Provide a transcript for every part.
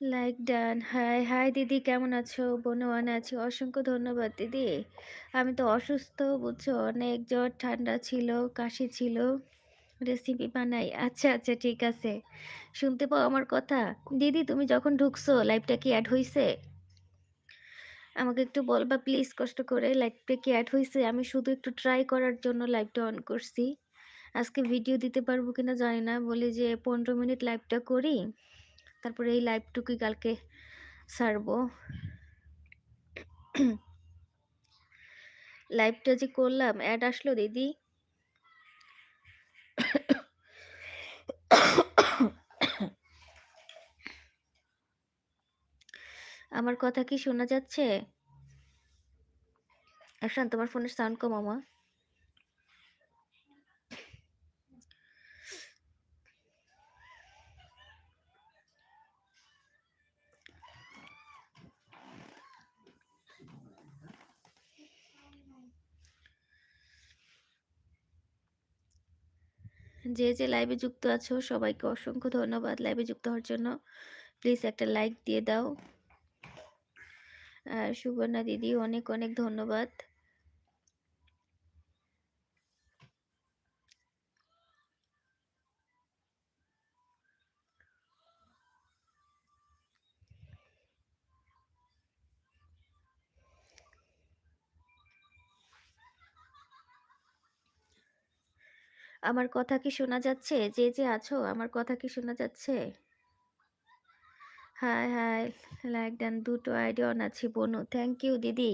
Like done. High, high দিদি কেমন আছো? বনওয়ানে আছি। অসংখ্য ধন্যবাদ দিদি। আমি তো অসুস্থ বুঝছ? অনেক জ্বর, ঠান্ডা ছিল, কাশি ছিল। রেসিপি বানাই। আচ্ছা, আচ্ছা ঠিক আছে। শুনতে পাও আমার কথা? দিদি তুমি যখন ঢুকছো লাইভটা কি অ্যাড হইছে? আমাকে একটু বলবা প্লিজ কষ্ট করে লাইভটা কি অ্যাড হইছে? আমি শুধু একটু ট্রাই করার জন্য লাইভটা অন করছি। আজকে ভিডিও দিতে পারব কিনা জানি না। বলি যে ১৫ মিনিট লাইভটা করি। তারপরে এই লাইভটুকুই কালকে ছাড়বো। লাইভটা যে করলাম অ্যাড আসলো দিদি? আমার কথা কি শোনা যাচ্ছে? আফসান তোমার ফোনের সাউন্ড কম মা। যে, যে লাইভে যুক্ত আছো সবাইকে অসংখ্য ধন্যবাদ লাইভে যুক্ত হওয়ার জন্য। প্লিজ একটা লাইক দিয়ে দাও। আর সুবর্ণা দিদি অনেক, অনেক ধন্যবাদ। আমার কথা কি শোনা যাচ্ছে? যে, যে আছো আমার কথা কি শোনা যাচ্ছে? হাই, হাই লাইক ডান দুটো আইডি অন আছি বনু। থ্যাংক ইউ দিদি।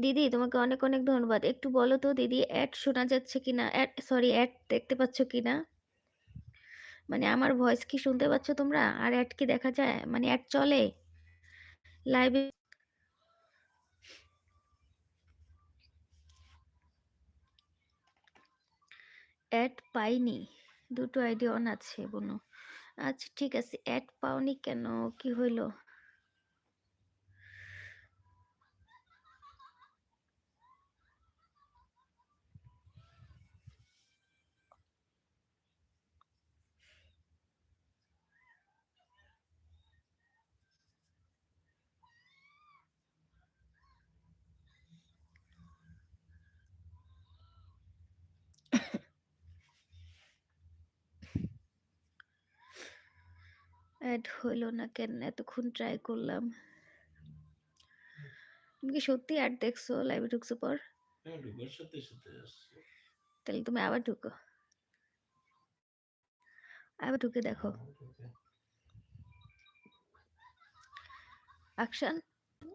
দিদি তোমাকে অনেক, অনেক ধন্যবাদ। একটু বলো তো দিদি অ্যাড শোনা যাচ্ছে কি না অ্যাড সরি অ্যাড দেখতে পাচ্ছ কি না মানে আমার ভয়েস কি শুনতে পাচ্ছ তোমরা? আর অ্যাড কি দেখা যায়? মানে অ্যাড চলে? লাইভে এড পাইনি। দুটো আইডি অন আছে বোনো আচ্ছা ঠিক আছে। অ্যাড পাওনি কেন? কি হইল? এড হইল না কেন? এতক্ষণ ট্রাই করলাম। তুমি কি সত্যি এড দেখছ লাইভে ঢুকছো পর? হ্যাঁ। তাহলে তুমি আবার ঢুকো। আবার ঢুকে দেখো। আকশান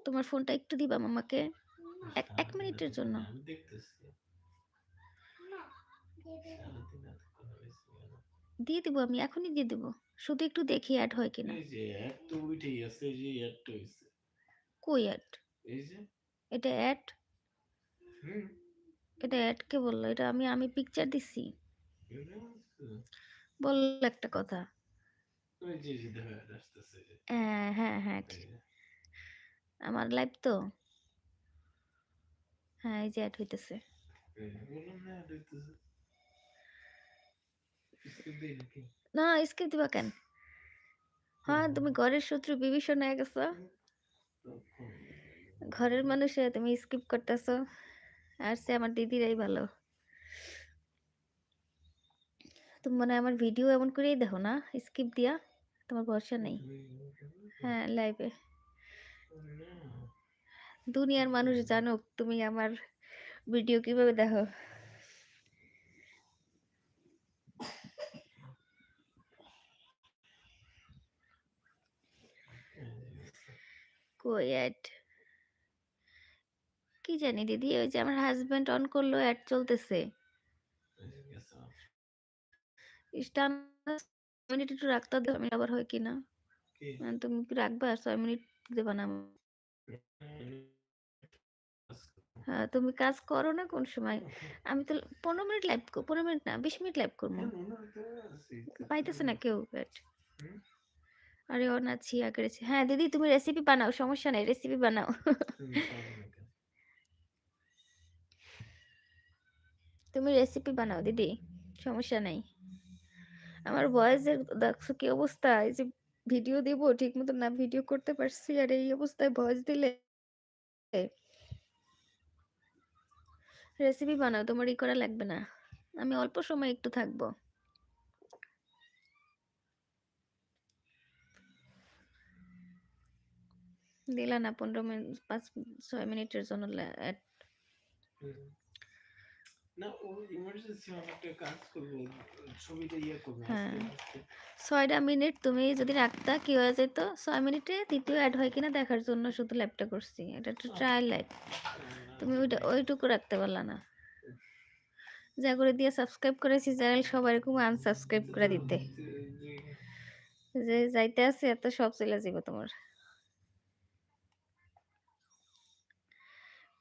তোমার ফোনটা একটু দিবা মামাকে? এক এক মিনিটের জন্য। দিয়ে দিব আমি এখনই দিয়ে দিব। শুধু একটু দেখি এড হয় কিনা। এই যে এড তো উঠেই আছে, যে এডটা হইছে। কই এড? এই যে এটা? হুম, এটা এড কে বলল এটা আমি আমি পিকচার দিছি। বলল একটা কথা। হ্যাঁ, হ্যাঁ, হ্যাঁ। আমার লাইভ তো? হ্যাঁ, এই যে এড হইতেছে। না। স্কিপ? না দিবা কেন? হ্যাঁ, তুমি ঘরের শত্রু বিভীষণ হয়ে গেছো। ঘরের মানুষে তুমি স্কিপ করতেছো। আর সে আমার দিদিরাই ভালো। তুমি মনে আমার ভিডিও এমন করেই দেখো না? স্কিপ দিয়া? তোমার ভরসা নেই। হ্যাঁ, লাইভে। দুনিয়ার মানুষ জানুক তুমি আমার ভিডিও কীভাবে দেখো। এই যে গেছে। কই এড? কি জানি দিদি ওই যে আমার হাসব্যান্ড অন করল এড চলতেছে। স্টান মিনিট একটু রাখতে দাও আমি আবার হয় কিনা। আহ, তুমি রাখবা ৬ মিনিট দেবা না? হ্যাঁ, তুমি কাজ করো না কোন সময়? আমি তো ১৫ মিনিট লাইভ ১৫ মিনিট না ২০ মিনিট লাইভ করব। আছি। পাইতেছে না কেউ এড। আরে অন আগের হ্যাঁ দিদি তুমি রেসিপি বানাও সমস্যা নাই রেসিপি বানাও। তুমি রেসিপি বানাও দিদি সমস্যা নাই। আমার ভয়েসের দেখছ কি অবস্থা? এই যে ভিডিও দিব ঠিকমতো না ভিডিও করতে পারছি আর এই অবস্থায় ভয়েস দিলে রেসিপি বানাও তোমার ই করা লাগবে না আমি অল্প সময় একটু থাকব দিলা না পনেরো মিনিট পাঁচ ছয় মিনিটের জন্য ইয়ে হ্যাঁ। ছয়টা মিনিট তুমি যদি রাখতা কি হয়ে যেত? ছয় মিনিটে তৃতীয় অ্যাড হয় কিনা দেখার জন্য শুধু ল্যাবটা করছি। এটা একটা ট্রায়াল লাইভ তুমি ওইটা ওইটুকু রাখতে পারলা না। যা করে দিয়ে সাবস্ক্রাইব করেছি চ্যানেল সবাই এরকম আনসাবস্ক্রাইব করে দিতে। যে যাইতে আছে এত সব চলে যাবে তোমার।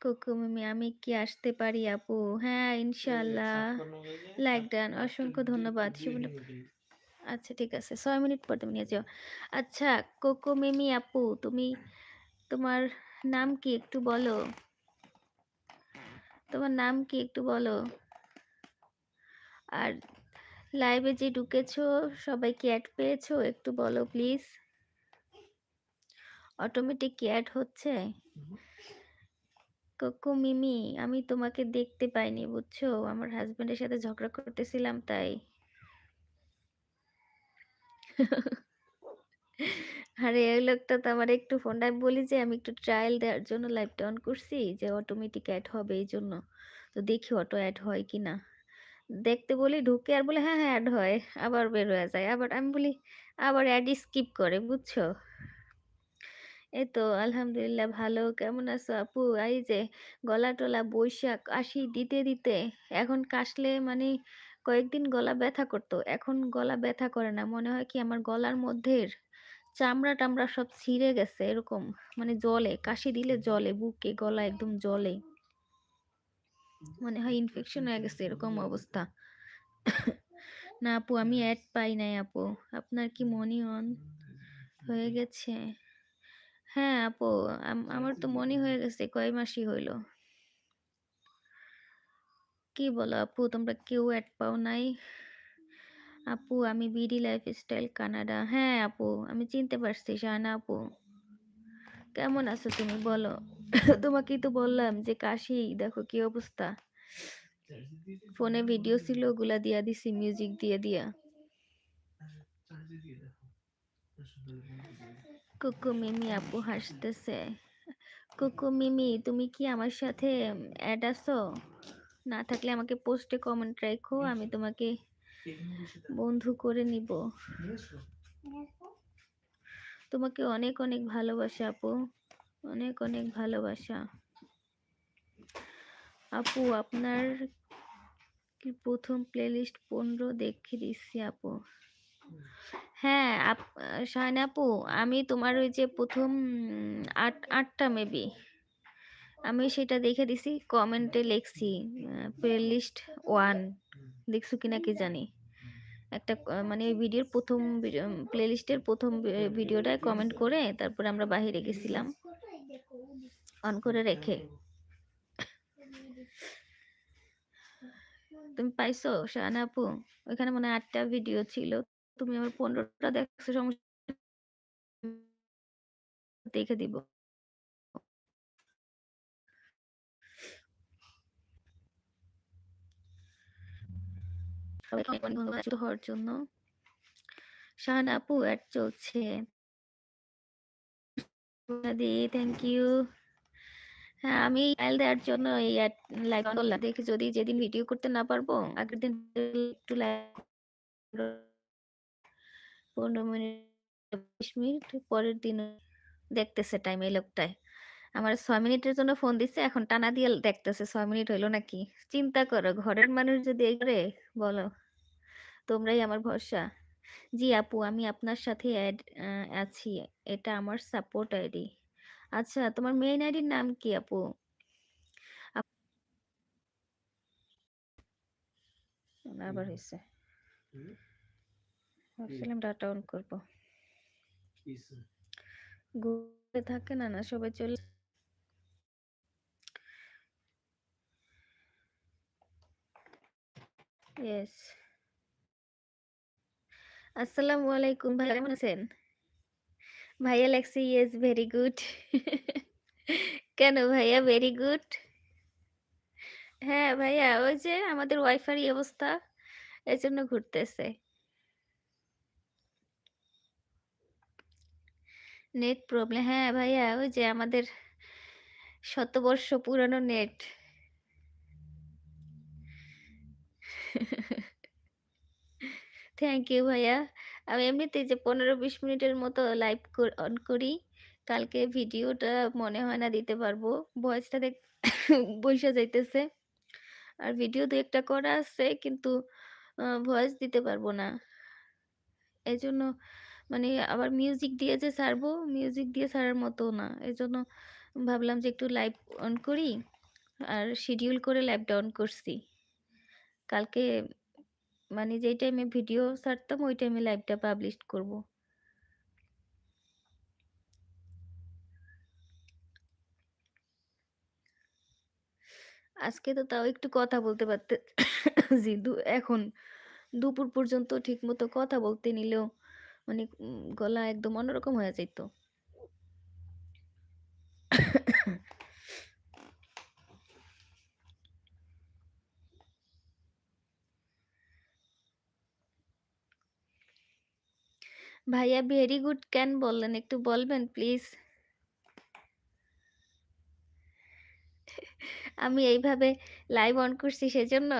কুকু মিমি আমি কি আসতে পারি আপু? হ্যাঁ ইনশাআল্লাহ লাইক দেন অসংখ্য ধন্যবাদ। আচ্ছা ঠিক আছে ছয় মিনিট পর তুমি নিয়ে যাও। আচ্ছা কোকো মিমি আপু তুমি তোমার নাম কি একটু বলো? তোমার নাম কি একটু বলো? আর লাইভে যে ঢুকেছো সবাই কি অ্যাড পেয়েছ? একটু বলো প্লিজ অটোমেটিক কি অ্যাড হচ্ছে? কোকো মিমি, আমি তোমাকে দেখতে পাইনি, বুঝছ? আমার হাজবেন্ডের সাথে ঝগড়া করতেছিলাম তাই। আরে, এই লোকটা তো আমার একটু ফোনটা বলি যে, আমি একটু ট্রায়াল দেওয়ার জন্য লাইভটা অন করছি যে অটোমেটিক অ্যাড হবে এই জন্য। তো দেখি অটো অ্যাড হয় কি না দেখতে বলি, ঢুকে আর বলে হ্যাঁ হ্যাঁ অ্যাড হয়। আবার বের হয়ে যায়। আবার আমি বলি, আবার অ্যাড স্কিপ করে, বুঝছ? এই তো আলহামদুলিল্লাহ ভালো। কেমন আছো আপু? এই যে গলা টলা বৈশাখ কাশি দিতে দিতে, এখন কাশলে মানে কয়েকদিন গলা ব্যথা করতো, এখন গলা ব্যথা করে না। মনে হয় কি আমার গলার মধ্যে চামড়া টামড়া সব ছিঁড়ে গেছে এরকম মানে জলে কাশি দিলে জলে বুকে গলা একদম জলে মনে হয় ইনফেকশন হয়ে গেছে এরকম অবস্থা। না আপু, আমি অ্যাড পাই নাই আপু। আপনার কি মনি অন হয়ে গেছে। হ্যাঁ আপু। আম- আমার তো মনে হয়ে গেছে কয় মাসই হইল। কি বলো আপু? তোমরা কেউ অ্যাড পাও নাই। আপু আমি বিডি লাইফ স্টাইল কানাডা। হ্যাঁ আপু আমি চিনতে পারছি শাহানা আপু। কেমন আছো তুমি বলো? তোমাকেই তো বললাম যে কাশি দেখো কি অবস্থা। ফোনে ভিডিও ছিল ওগুলা দিয়া দিছি মিউজিক দিয়ে দিয়া। কুকু মিমি আপু হাসতেছে। কুকু মিমি তুমি কি আমার সাথে অ্যাড আছো? না থাকলে আমাকে পোস্টে কমেন্ট রাখো, আমি তোমাকে বন্ধু করে নিব। তোমাকে অনেক অনেক ভালোবাসা আপু, অনেক অনেক ভালোবাসা। আপু, আপনার প্রথম প্লেলিস্ট পনেরো দেখে দিচ্ছি আপু। হ্যাঁ আপ শাহানা আপু, আমি তোমার ওই যে প্রথম আট, আটটা মেবি আমি সেটা দেখে দিছি কমেন্টে লিখছি প্লেলিস্ট ওয়ান দেখছ কিনা কি জানি। একটা মানে ওই ভিডিওর প্রথম প্লেলিস্টের প্রথম ভিডিওটায় কমেন্ট করে তারপরে আমরা বাইরে গেছিলাম। অন করে রেখে। তুমি পাইছো, শাহানা আপু? ওইখানে মনে আটটা ভিডিও ছিল। তুমি আমার পনেরোটা দেখছ, সমস্যা দেখে দিব। হওয়ার জন্য। শাহানা আপু অ্যাড চলছে। দি থ্যাংক ইউ হ্যাঁ আমি ট্রায়াল দেওয়ার জন্য এই অ্যাড লাইভ করলাম। দেখি যদি যেদিন ভিডিও করতে না পারব, আগের দিন একটু লাইভ পনেরো মিনিট বিশ মিনিট পরের দিন দেখতেছে টাইম এই লোকটায় আমার ছয় মিনিটের জন্য ফোন দিচ্ছে এখন টানা দিয়ে দেখতেছে ছয় মিনিট হইল নাকি? চিন্তা করো ঘরের মানুষ যদি করে বলো তোমরাই আমার ভরসা? জি আপু আমি আপনার সাথে অ্যাড আছি এটা আমার সাপোর্ট আইডি আচ্ছা তোমার মেইন আইডির নাম কি আপু? আবার হয়েছে ভাবছিলাম ডাটা অন করব ঘুরে থাকে না না সবাই চলে ইয়েস আসসালামু আলাইকুম ভাই কেমন আছেন ভাইয়া লেখছে ইয়েস ভেরি গুড। কেন ভাইয়া ভেরি গুড? হ্যাঁ, ভাইয়া ওই যে আমাদের ওয়াইফাই অবস্থা এজন্য ঘুরতেছে। নেট প্রবলেম হ্যাঁ, ভাইয়া ওই যে আমাদের শতবর্ষ পুরানো নেট। থ্যাংক ইউ ভাইয়া। আমি এমনিতেই যে ১৫-২০ মিনিটের মতো লাইভ অন করি। কালকে ভিডিওটা মনে হয় না দিতে পারব। ভয়েসটা দেখ বইসা যাইতেছে। আর ভিডিও দু একটা করা আছে কিন্তু ভয়েস দিতে পারব না। এজন্য মানে আবার মিউজিক দিয়ে যে ছাড়বো, মিউজিক দিয়ে ছাড়ার মতো না। এই জন্য ভাবলাম যে একটু লাইভ অন করি। আর শিডিউল করে লাইভটা অন করছি। কালকে মানে যেই টাইমে ভিডিও ছাড়তাম ওই টাইমে লাইভটা পাবলিশ করব। আজকে তো তাও একটু কথা বলতে পারতেছি দু এখন দুপুর পর্যন্ত ঠিকমতো কথা বলতে নিলেও মানে গলা একদম অন্যরকম হয়ে যাইত। ভাইয়া ভেরি গুড কেন বললেন? একটু বলবেন, প্লিজ? আমি এইভাবে লাইভ অন করছি সেজন্য?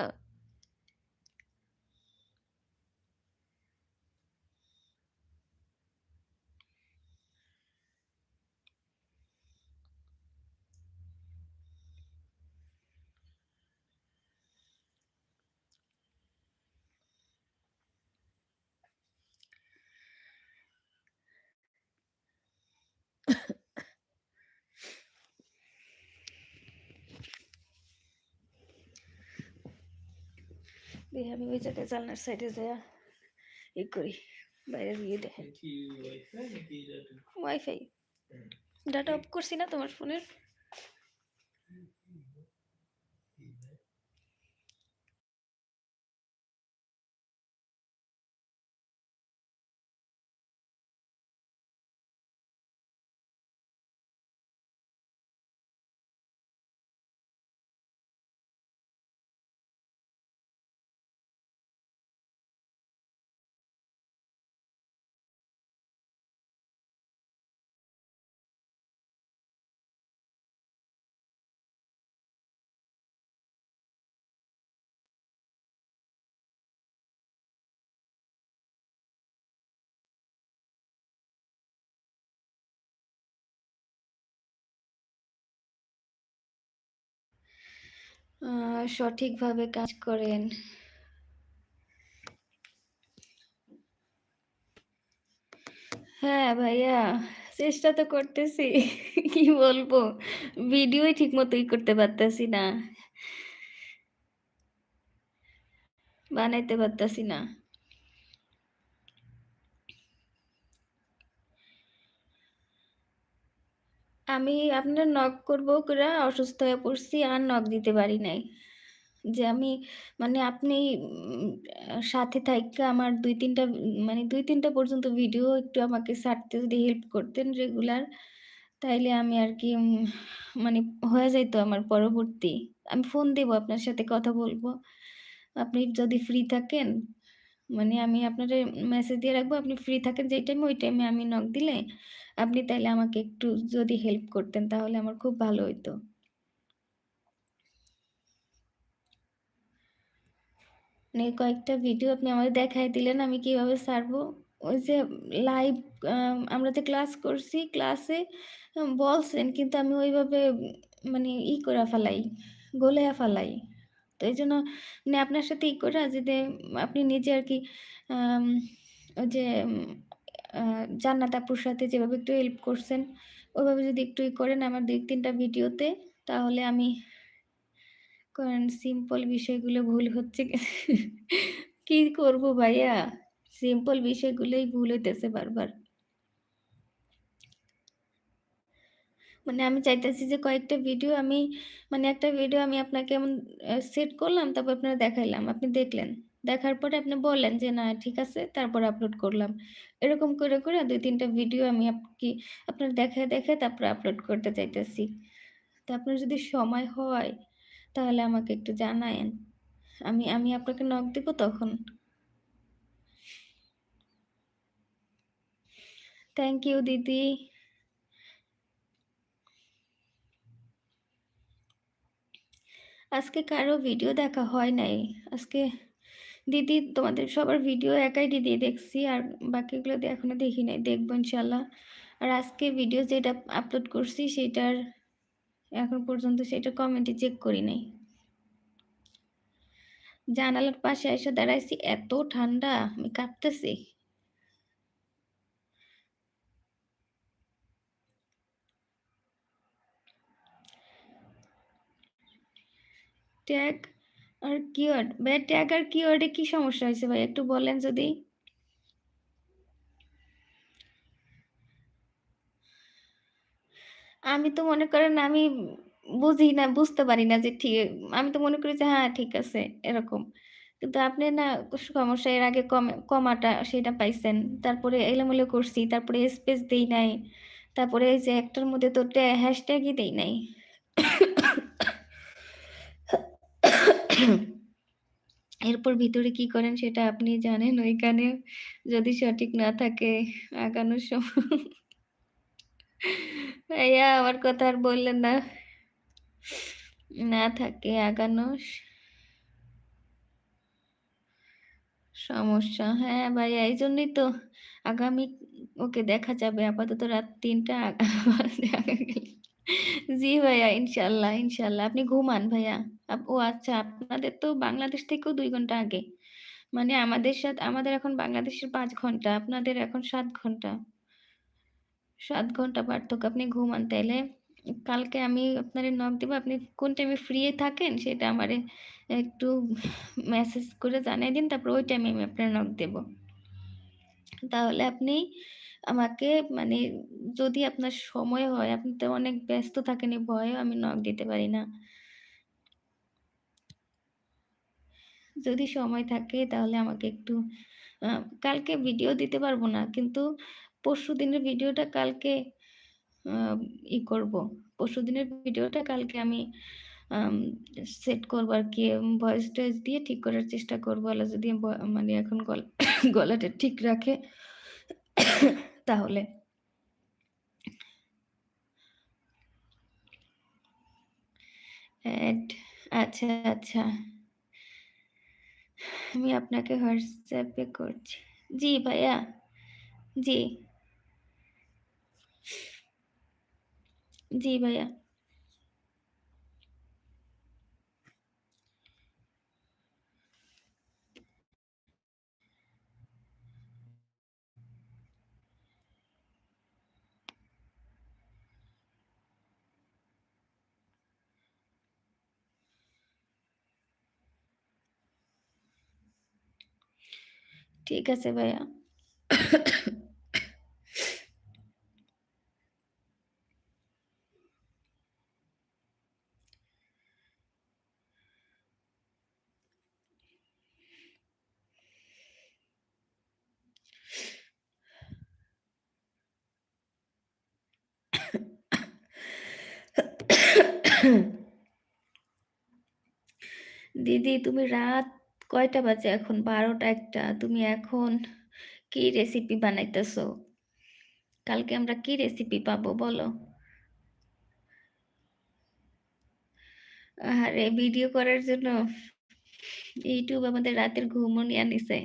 দেখি আমি ওই জায়গায় জানলার সাইডে যাইয়া ই করি। বাইরে গিয়ে দেখে। ওয়াইফাই। ডাটা অফ করছি না তোমার ফোনের? সঠিকভাবে কাজ করেন। হ্যাঁ, ভাইয়া চেষ্টা তো করতেছি। কি বলব? ভিডিওই ঠিক মতোই করতে পারতেছি না। বানাইতে পারতেছি না। আমি আপনার নখ করব কইরা অসুস্থ হয়ে পড়ছি আর নখ দিতে পারি নাই। যে আমি মানে আপনি সাথে থাইকা আমার ২-৩ টা মানে ২-৩ টা পর্যন্ত ভিডিও একটু আমাকে ছাড়তে যদি হেল্প করতেন রেগুলার, তাইলে আমি আর কি মানে হয়ে যাইত আমার পরবর্তী। আমি ফোন দিব আপনার সাথে কথা বলব আপনি যদি ফ্রি থাকেন, মানে আমি আপনার মেসেজ দিয়ে রাখব। আপনি ফ্রি থাকেন যেই টাইমে ওই টাইমে আমি নক দিলে, আপনি তাইলে আমাকে একটু যদি হেল্প করতেন তাহলে আমার খুব ভালো হইতো। মানে কয়েকটা ভিডিও আপনি আমাকে দেখাই দিলেন আমি কীভাবে ছাড়বো। ওই যে লাইভ আমরা যে ক্লাস করছি, ক্লাসে বলছেন কিন্তু আমি ওইভাবে মানে ই কইরা ফেলাই, গলাইয়া ফেলাই। তো এই জন্য মানে আপনার সাথে ই কইরা যদি আপনি নিজে আর কি ওই যে জান্নাত আপুর সাথে যেভাবে একটু হেল্প করছেন, ওইভাবে যদি একটু করেন আমার দুই তিনটা ভিডিওতে তাহলে আমি করেন সিম্পল বিষয়গুলো ভুল হচ্ছে কি করব ভাইয়া? সিম্পল বিষয়গুলোই ভুল হইতেছে বারবার। মানে আমি চাইতেছি যে কয়েকটা ভিডিও আমি মানে একটা ভিডিও আমি আপনাকে এমন সেট করলাম তারপর আপনারা দেখাইলাম। আপনি দেখলেন। দেখার পরে আপনি বললেন যে, "না ঠিক আছে।" তারপরে আপলোড করলাম। এরকম করে, করে ২-৩ টা ভিডিও আমি আপকি আপনার দেখায়, দেখায় তারপরে আপলোড করতে চাইতেছি। তো আপনার যদি সময় হয় তাহলে আমাকে একটু জানায়েন। আমি আমি আপনাকে নক দিব তখন। থ্যাংক ইউ দিদি। আজকে কারও ভিডিও দেখা হয় নাই। আজকে দিদি তোমাদের সবার ভিডিও একাই দিয়ে দেখছি। আর বাকিগুলো দিয়ে এখনও দেখি নাই। দেখব ইনশাআল্লাহ। আর আজকে ভিডিও যেটা আপলোড করছি সেটার এখন পর্যন্ত সেটার কমেন্টই চেক করি নাই। জানালার পাশে এসে দাঁড়াইছি, এত ঠান্ডা আমি কাঁপতেছি। ট্যাগ আর কিওয়ার্ড ভাইয়া ট্যাগ আর কিওয়ার্ডে কি সমস্যা হয়েছে ভাই একটু বলেন যদি? আমি তো মনে করেন আমি বুঝি না, বুঝতে পারি না যে ঠিক আমি তো মনে করি যে হ্যাঁ, ঠিক আছে এরকম। কিন্তু আপনি না সমস্যা এর আগে কমে কমাটা সেটা পাইছেন। তারপরে এলোমেলো করছি, তারপরে স্পেস দেই নাই। তারপরে এই যে একটার মধ্যে তো হ্যাশট্যাগই দেই নাই। এরপর ভিতরে কি করেন সেটা আপনি জানেন। ওইখানে যদি সঠিক না থাকে আগানোর সময় ভাইয়া, আমার কথা আর বললেন না। না থাকে আগানো সমস্যা। হ্যাঁ ভাইয়া, এইজন্যই তো আগামী, ওকে দেখা যাবে। আপাতত রাত ৩ টা জি ভাইয়া, ইনশাল্লাহ ইনশাআল্লাহ। আপনি ঘুমান ভাইয়া। ও আচ্ছা আপনাদের তো বাংলাদেশ থেকেও দুই ঘণ্টা আগে। মানে আমাদের সাথে আমাদের এখন বাংলাদেশের পাঁচ ঘণ্টা, আপনাদের এখন সাত ঘণ্টা। সাত ঘণ্টা পার্থক্য। আপনি ঘুমান তাইলে। কালকে আমি আপনার নক দেবো আপনি কোন টাইমে ফ্রি থাকেন সেটা আমারে একটু মেসেজ করে জানাই দিন। তারপর ওই টাইমে আমি আপনার নক দেব। তাহলে আপনি আমাকে মানে যদি আপনার সময় হয়, আপনি তো অনেক ব্যস্ত থাকেন এই ভয়েও আমি নক দিতে পারি না। যদি সময় থাকে তাহলে আমাকে একটু কালকে ভিডিও দিতে পারব না। কিন্তু পরশু দিনের ভিডিওটা কালকে ই করব। পরশু দিনের ভিডিওটা কালকে আমি সেট করব আরকি। ভয়েস-টয়েস দিয়ে ঠিক করার চেষ্টা করব আল্লাহ যদি মানে এখন গল গলাটা ঠিক রাখে তাহলে। আচ্ছা, আচ্ছা। আমি আপনাকে WhatsApp এ করছি। জি ভাইয়া। জি। জি ভাইয়া। ঠিক আছে ভাইয়া। দিদি তুমি রাত কয়টা বাজে এখন? ১২টা-১টা। তুমি এখন কি রেসিপি বানাইতেছ কালকে আমরা কি রেসিপি পাবো বলো? আরে ভিডিও করার জন্য ইউটিউব আমাদের রাতের ঘুমও নিয়ে নিছে।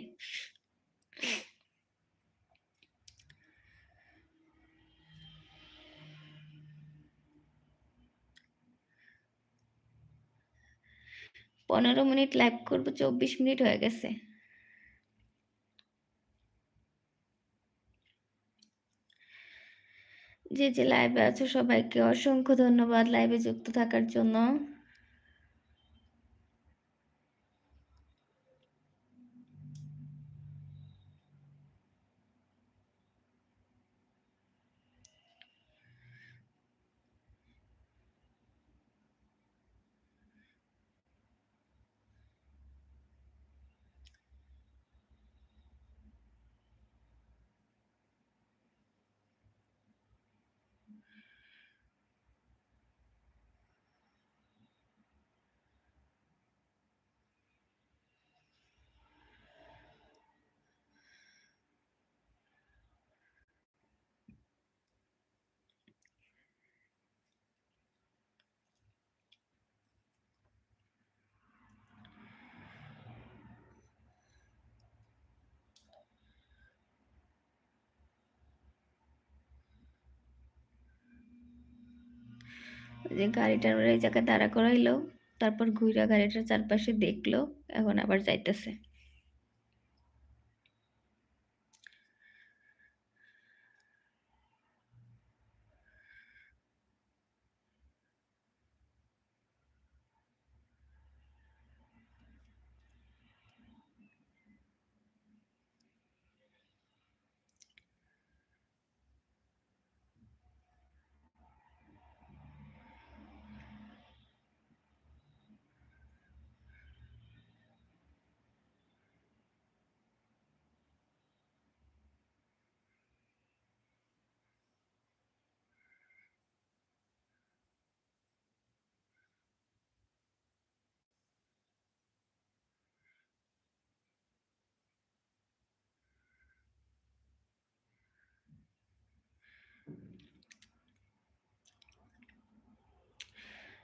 ১৫ মিনিট লাইভ করব চব্বিশ মিনিট হয়ে গেছে। যে, যে লাইভে আছো সবাইকে অসংখ্য ধন্যবাদ লাইভে যুক্ত থাকার জন্য। যে গাড়িটার ওই জায়গায় দাঁড়া করাইলো। তারপর ঘুইরা গাড়িটার চারপাশে দেখল। এখন আবার যাইতেছে।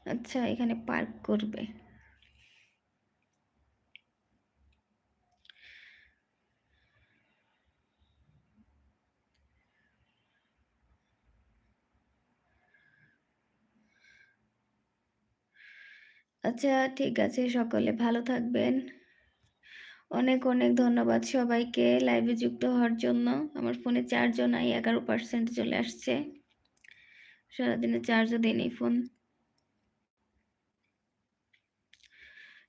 আচ্ছা এখানে পার্ক করবে। আচ্ছা ঠিক আছে সকলে ভালো থাকবেন। অনেক, অনেক ধন্যবাদ সবাইকে লাইভে যুক্ত হওয়ার জন্য। আমার ফোনে চার্জও নাই 11% চলে আসছে। সারাদিনে চার্জও দেইনি ফোন।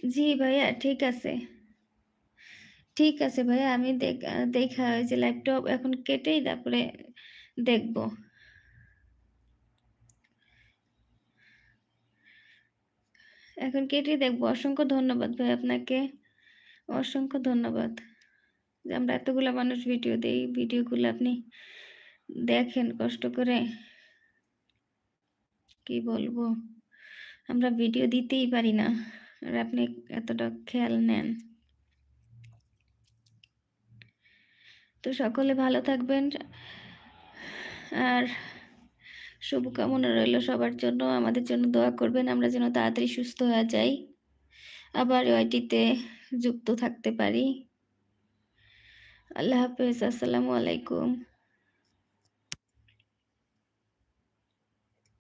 জি ভাইয়া, ঠিক আছে। ঠিক আছে ভাইয়া, আমি দেখ ওই যে ল্যাপটপ এখন কেটেই তারপরে দেখব। এখন কেটেই দেখব। অসংখ্য ধন্যবাদ ভাই আপনাকে। অসংখ্য ধন্যবাদ। যে আমরা এতগুলা মানুষ ভিডিও দিই ভিডিওগুলো আপনি দেখেন কষ্ট করে। কি বলব? আমরা ভিডিও দিতেই পারি না। আর আপনি এতটা খেয়াল নেন। তো সকলে ভালো থাকবেন। আর শুভকামনা রইল সবার জন্য। আমাদের জন্য দোয়া করবেন আমরা যেন তাড়াতাড়ি সুস্থ হয়ে যাই। আবার ওআইটিতে যুক্ত থাকতে পারি। আল্লাহ হাফেজ। আসসালামু আলাইকুম।